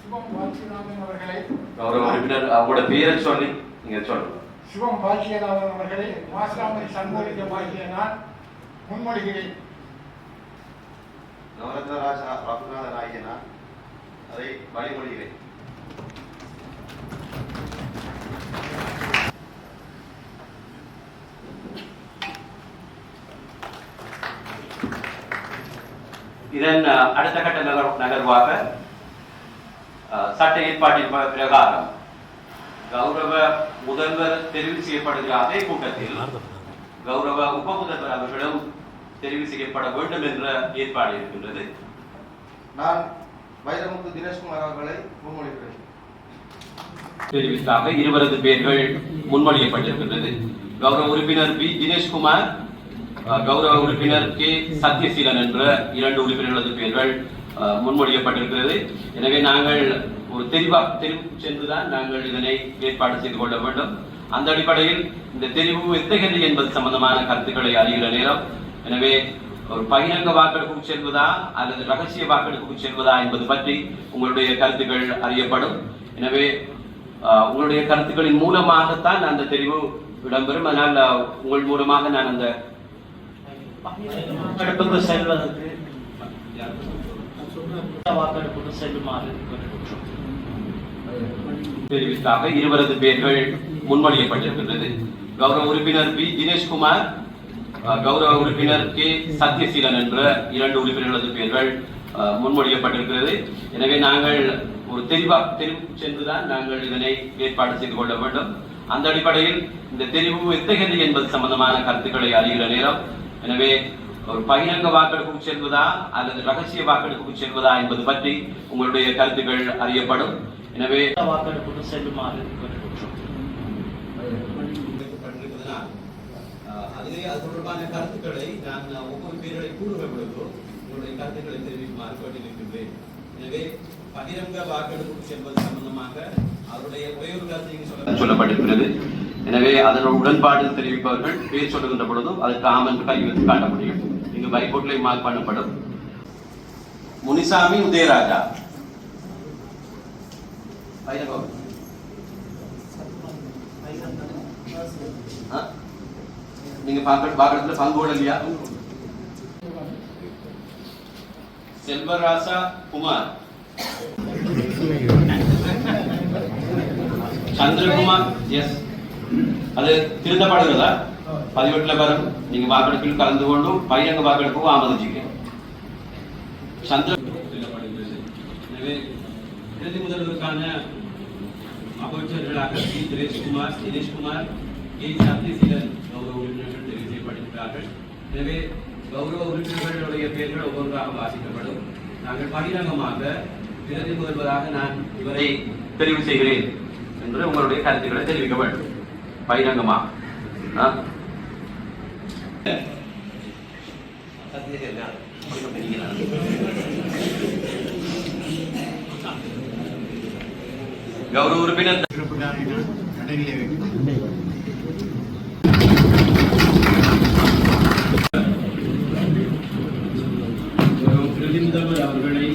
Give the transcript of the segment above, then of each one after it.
சிவம் உறுப்பினர் அவங்களோட பேரை சொல்லி நீங்க சொல்லுங்க. சிவம் பாக்கியநாதன் அவர்களை மாசாமி சண்முக பாக்கியனார் முன்மொழிகிறேன். நவரத்ன ரகுநாதன் ஆகிய நான் அதை வழிமொழிகிறேன் இதன் அடுத்த கட்ட நகர் நகர்வாக சட்ட ஏற்பாட்டின் பிரகாரம் கௌரவ முதல்வர் தெரிவு செய்யப்படுகிற அதே கூட்டத்தில் கௌரவ உப முதல்வர் அவர்களும் தெரிவு செய்யப்பட வேண்டும் என்ற ஏற்பாடு இருக்கின்றது. நான் வைரமுத்து தினேஷ்குமார் அவர்களை முன்மொழிகிறேன். தெரிவித்தாக இருவரது பெயர்கள் முன்மொழியப்பட்டிருக்கின்றது. கௌரவ உறுப்பினர் பி. தினேஷ்குமார் கௌரவ உறுப்பினர் கே. சத்யசீலன் என்ற இரண்டு உறுப்பினர்களது பெயர்கள் முன்மொழியப்பட்டிருக்கிறது. எனவே நாங்கள் ஒரு தெரிவா தெரிவு சென்றுதான் நாங்கள் இதனை ஏற்பாடு செய்து கொள்ள வேண்டும். அந்த அடிப்படையில் இந்த தெரிவு எத்தகையது என்பது சம்பந்தமான கருத்துக்களை அறிகிற நேரம். எனவே ஒரு பகிரங்க வாக்கெடுப்புக்கு செல்வதா அல்லது ரகசிய வாக்கெடுப்புக்கு செல்வதா என்பது பற்றி உங்களுடைய கருத்துக்கள் அறியப்படும். எனவே ஆஹ், உங்களுடைய கருத்துக்களின் மூலமாகத்தான் அந்த தெரிவு இடம்பெறும். அதனால் உங்கள் மூலமாக நான் அந்த வாக்கெடுப்புக்கு செல்வதற்கு வாக்கெடுப்புக்கு செல்லுமாறு தெரிவித்தாக இருவரது பெயர்கள் முன்மொழியப்பட்டிருக்கின்றது. கௌரவ உறுப்பினர் பி. தினேஷ்குமார் கௌரவ உறுப்பினர் கே. சத்யசீலன் என்ற இரண்டு உறுப்பினர்களது பெயர்கள் முன்மொழியப்பட்டிருக்கிறது. எனவே நாங்கள் ஒரு தெரிவா தெரிவு சென்றுதான் நாங்கள் இதனை ஏற்பாடு செய்து கொள்ள வேண்டும். அந்த அடிப்படையில் இந்த தெரிவு எத்தகையது என்பது சம்பந்தமான கருத்துக்களை அறிகிற நேரம். எனவே ஒரு பகிரங்க வாக்கெடுப்புக்கு செல்வதா அல்லது ரகசிய வாக்கெடுப்புக்கு செல்வதா என்பது பற்றி உங்களுடைய கருத்துக்கள் அறியப்படும். எனவே வாக்கெடுப்புக்கு செல்லுமாறு அதிலே அது தொடர்பான கருத்துக்களை நான் ஒவ்வொரு பேர்களை கூறுகிற பொழுது உங்களுடைய கருத்துக்களை தெரிவிக்குமாறு கேட்டிருக்கின்றேன் எனவே பகிரங்க வாக்கெடுப்புக்கு செல்வது சம்பந்தமாக அவருடைய ஒரே ஒரு கருத்தை சொல்லப்பட்டிருக்கிறது. எனவே அதனோட உடன்பாடு தெரிவிப்பவர்கள் பேர் சொல்லுகின்ற பொழுது அதற்கு ஆம் என்று கை வைத்து காட்ட முடியும். இங்கு வைகோட்டிலே மார்க் பண்ணப்படும் முனிசாமி உதயராஜா? நீங்க பார்க்க பார்க்கறதுல பங்கு இல்லையா செல்வராசா குமார். சந்திரகுமார் எஸ் அது திருத்தப்படுகிறதா பதிவெட்டுல வரும். நீங்க வாக்கெடுப்பில் கலந்து கொண்டும் பகிரங்க வாக்கெடுப்புக்கும் ஆமதிச்சிக்கிறேன் சந்திர எனவே இறுதி முதல்வருக்கான அமைச்சர்களாக சி தினேஷ்குமார் தினேஷ்குமார் கே. சில கௌரவ உறுப்பினர்கள் தெரிவு செய்யப்பட்டிருக்கிறார்கள் எனவே கௌரவ உறுப்பினர்களுடைய பெயர்கள் ஒவ்வொன்றாக வாசிக்கப்படும். நாங்கள் பகிரங்கமாக பிரதி முதல்வராக நான் இவரை தெரிவு செய்கிறேன் என்று உங்களுடைய கருத்துக்களை தெரிவிக்க வேண்டும். பகிரங்கமா ஆ? கௌரவ உறுப்பினர் பிரதி முதல்வர் அவர்களை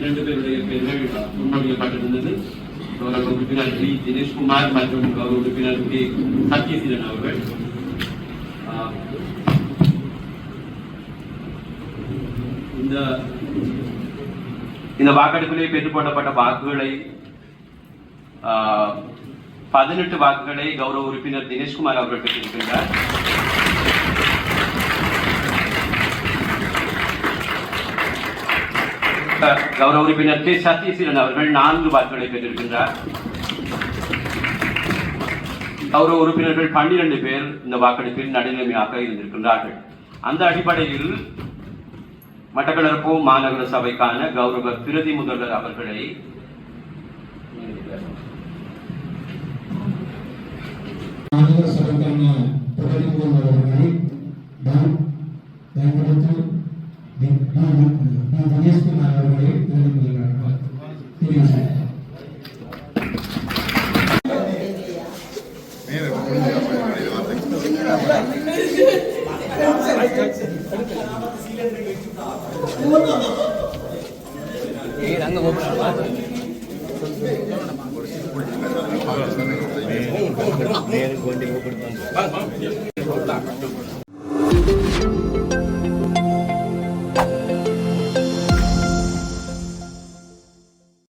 இரண்டு பேருடைய பெயர்கள் முன்மொழியப்பட்டிருந்தது. கௌரவ உறுப்பினர் பி தினேஷ்குமார் மற்றும் கௌரவ உறுப்பினர் கே. சத்யசீலன் அவர்கள். இந்த இந்த வாக்கெடுப்பிலே பெற்று கொள்ளப்பட்ட வாக்குகளை ஆஹ், பதினெட்டு வாக்குகளை கௌரவ உறுப்பினர் தினேஷ்குமார் அவர்கள் பெற்றிருக்கின்றார். கௌரவ உறுப்பினர் கே. சத்யசீலன் அவர்கள் நான்கு வாக்குகளை பெற்றிருக்கின்றார். கௌரவ உறுப்பினர்கள் பன்னிரண்டு பேர் இந்த வாக்கெடுப்பில் நடுநிலைமையாக இருந்திருக்கின்றார்கள். அந்த அடிப்படையில் மட்டக்களப்பு மாநகர சபைக்கான கௌரவ பிரதி முதல்வர் அவர்களை மாநகர சபைக்கான பிரதி முதல்வர் அவர்களை அதை கொடுத்து டி டி- டி தினேஷ்குமார் அவர்களை தெரிவிக்கிறார்கள் நேருக்கு வண்டி கூப்பிட்டு